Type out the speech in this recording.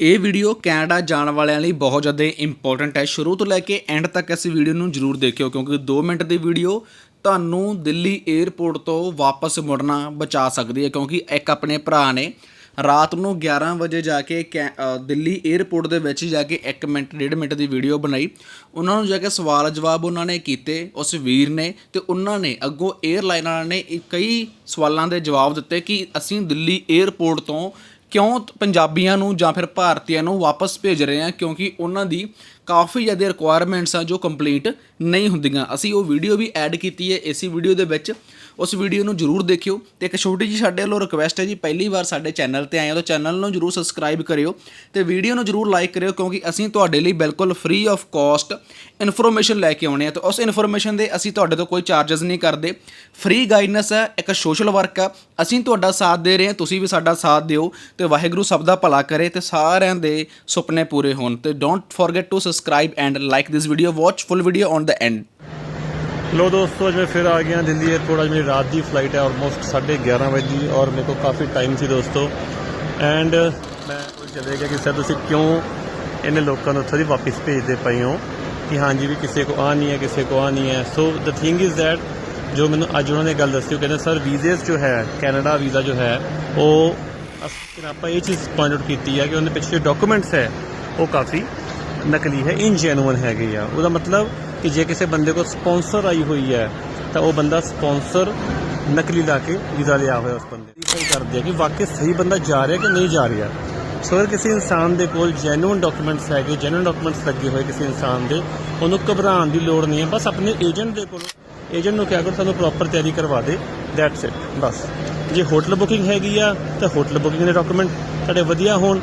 ਇਹ video Canada ਜਾਣ ਵਾਲਿਆਂ ਲਈ ਬਹੁਤ ਜ਼ਿਆਦਾ ਇੰਪੋਰਟੈਂਟ ਹੈ। ਸ਼ੁਰੂ ਤੋਂ ਲੈ ਕੇ ਐਂਡ ਤੱਕ ਇਸ ਵੀਡੀਓ ਨੂੰ ਜ਼ਰੂਰ ਦੇਖਿਓ, ਕਿਉਂਕਿ 2 ਮਿੰਟ ਦੀ ਵੀਡੀਓ ਤੁਹਾਨੂੰ ਦਿੱਲੀ 에ਅਰਪੋਰਟ ਤੋਂ ਵਾਪਸ ਮੁੜਨਾ ਬਚਾ ਸਕਦੀ ਹੈ, ਕਿਉਂਕਿ ਇੱਕ ਆਪਣੇ ਭਰਾ ਨੇ ਰਾਤ ਨੂੰ 11 ਵਜੇ ਜਾ ਕੇ ਦਿੱਲੀ 에ਅਰਪੋਰਟ ਦੇ ਵਿੱਚ ਜਾ ਕੇ 1 ਮਿੰਟ 1.5 ਮਿੰਟ ਦੀ ਵੀਡੀਓ ਬਣਾਈ। ਉਹਨਾਂ ਨੂੰ ਜਾ ਕੇ ਸਵਾਲ ਜਵਾਬ ਉਹਨਾਂ ਨੇ ਕੀਤੇ ਉਸ ਵੀਰ ਨੇ ਤੇ ਉਹਨਾਂ ਨੇ ਅੱਗੋਂ 에ਅਰਲਾਈਨ ਨੇ ਕਈ ਸਵਾਲਾਂ ਦੇ ਜਵਾਬ ਦਿੱਤੇ ਕਿ ਅਸੀਂ ਦਿੱਲੀ 에ਅਰਪੋਰਟ ਤੋਂ ਕਿਉਂ ਪੰਜਾਬੀਆਂ ਨੂੰ ਜਾਂ ਫਿਰ ਭਾਰਤੀਆਂ ਨੂੰ ਵਾਪਸ ਭੇਜ ਰਹੇ ਹਾਂ? ਕਿਉਂਕਿ ਉਹਨਾਂ ਦੀ ਕਾਫੀ ਜ਼ਿਆਦਾ ਰਿਕੁਆਇਰਮੈਂਟਸ ਆ ਜੋ ਕੰਪਲੀਟ ਨਹੀਂ ਹੁੰਦੀਆਂ। ਅਸੀਂ ਉਹ ਵੀਡੀਓ ਵੀ ਐਡ ਕੀਤੀ ਹੈ, ਇਸੇ ਵੀਡੀਓ ਦੇ ਵਿੱਚ। ਉਸ ਵੀਡੀਓ ਨੂੰ ਜਰੂਰ ਦੇਖਿਓ। ਤੇ ਇੱਕ ਛੋਟੀ ਜਿਹੀ ਸਾਡੇ ਵੱਲੋਂ ਰਿਕਵੈਸਟ ਹੈ ਜੀ, ਪਹਿਲੀ ਵਾਰ ਸਾਡੇ ਚੈਨਲ ਤੇ ਆਏ ਹੋ ਤਾਂ ਚੈਨਲ ਨੂੰ ਜਰੂਰ ਸਬਸਕ੍ਰਾਈਬ ਕਰਿਓ। ਤੇ ਵੀਡੀਓ ਨੂੰ ਜਰੂਰ ਲਾਈਕ ਕਰਿਓ, ਕਿਉਂਕਿ ਅਸੀਂ ਤੁਹਾਡੇ ਲਈ ਬਿਲਕੁਲ ਫ੍ਰੀ ਆਫ ਕਾਸਟ ਇਨਫੋਰਮੇਸ਼ਨ ਲੈ ਕੇ ਆਉਣੇ ਆ। ਤੇ ਉਸ ਇਨਫੋਰਮੇਸ਼ਨ ਦੇ ਅਸੀਂ ਤੁਹਾਡੇ ਤੋਂ ਕੋਈ ਚਾਰजेस ਨਹੀਂ ਕਰਦੇ। ਫ੍ਰੀ ਗਾਈਡਨੈਸ ਹੈ, ਇੱਕ ਸੋਸ਼ਲ ਵਰਕ ਆ ਅਸੀਂ ਤੁਹਾਡਾ ਸਾਥ ਦੇ ਰਹੇ ਹਾਂ, ਤੁਸੀਂ ਵੀ ਸਾਡਾ ਸਾਥ ਦਿਓ। ਤੇ ਵਾਹਿਗੁਰੂ ਸਭ ਦਾ ਭਲਾ ਕਰੇ ਤੇ ਸਾਰਿਆਂ ਦੇ ਸੁਪਨੇ ਪੂਰੇ ਹੋਣ। ਤੇ don't forget to subscribe and like this video watch full video on the end ਲੋ ਦੋਸਤੋ ਅੱਜ ਮੈਂ ਫਿਰ ਆ ਗਿਆ ਦਿੱਲੀ 에ਅਰਪੋਰਟ ਅੱਜ ਮੇਰੀ ਰਾਤ ਦੀ ਫਲਾਈਟ ਹੈ ਆਲਮੋਸਟ 11:30 ਵਜੇ ਦੀ, ਔਰ ਮੇਰੇ ਕੋਲ ਕਾਫੀ ਟਾਈਮ ਸੀ ਦੋਸਤੋ। ਐਂਡ ਮੈਂ ਉਹ ਚਲੇ ਗਿਆ ਕਿ ਸਰ ਤੁਸੀਂ ਕਿਉਂ ਇਹਨੇ ਲੋਕਾਂ ਨੂੰ ਉੱਥੋਂ ਦੀ ਵਾਪਸ ਭੇਜਦੇ ਪਏ ਹੋ? ਕਿ ਹਾਂਜੀ ਵੀ ਕਿਸੇ ਕੋ ਆ ਨਹੀਂ ਹੈ, ਕਿਸੇ ਕੋ ਆ ਨਹੀਂ ਹੈ। So the thing is that ਜੋ ਮੈਨੂੰ ਅੱਜ ਉਹਨਾਂ ਨੇ ਗੱਲ ਦੱਸੀ, ਉਹ ਕਹਿੰਦੇ ਸਰ ਵੀਜ਼ੇਸ ਜੋ ਹੈ ਕੈਨੇਡਾ ਵੀਜ਼ਾ ਜੋ ਹੈ, ਉਹ ਆਪਾਂ ਇਹ ਚੀਜ਼ ਪੁਆਇੰਟ ਆਊਟ ਕੀਤੀ ਹੈ ਕਿ ਉਹਦੇ ਪਿੱਛੇ ਡਾਕੂਮੈਂਟਸ ਹੈ, ਉਹ ਕਾਫੀ ਨਕਲੀ ਹੈ ਇਨਜੈਨੂਇਨ ਹੈਗੇ ਆ। ਉਹਦਾ ਮਤਲਬ ਕਿ ਜੇ ਕਿਸੇ ਬੰਦੇ ਕੋਲ ਸਪਾਂਸਰ ਆਈ ਹੋਈ ਹੈ, ਤਾਂ ਉਹ ਬੰਦਾ ਸਪਾਂਸਰ ਨਕਲੀ ਲਾ ਕੇ ਵੀਜ਼ਾ ਲਿਆ ਹੋਇਆ ਉਸ ਬੰਦੇ ਦੀ। ਕਰਦੇ ਆ ਕਿ ਵਾਕਈ ਸਹੀ ਬੰਦਾ ਜਾ ਰਿਹਾ ਕਿ ਨਹੀਂ ਜਾ ਰਿਹਾ। ਸੋ ਅਗਰ ਕਿਸੇ ਇਨਸਾਨ ਦੇ ਕੋਲ ਜੈਨੂਇਨ ਡਾਕੂਮੈਂਟਸ ਹੈਗੇ ਜੈਨੂਇਨ ਡਾਕੂਮੈਂਟਸ ਲੱਗੇ ਹੋਏ ਕਿਸੇ ਇਨਸਾਨ ਦੇ, ਉਹਨੂੰ ਘਬਰਾਉਣ ਦੀ ਲੋੜ ਨਹੀਂ ਹੈ, ਬਸ ਆਪਣੇ ਏਜੰਟ ਦੇ ਕੋਲ ਏਜੰਟ ਨੂੰ ਕਿਹਾ ਕਰੋ ਸਾਨੂੰ ਪ੍ਰੋਪਰ ਤਿਆਰੀ ਕਰਵਾ ਦੇ ਦੈਟਸ ਇਟ ਬਸ। ਜੇ ਹੋਟਲ ਬੁਕਿੰਗ ਹੈਗੀ ਆ, ਤਾਂ ਹੋਟਲ ਬੁਕਿੰਗ ਦੇ ਡਾਕੂਮੈਂਟ ਤੁਹਾਡੇ ਵਧੀਆ ਹੋਣ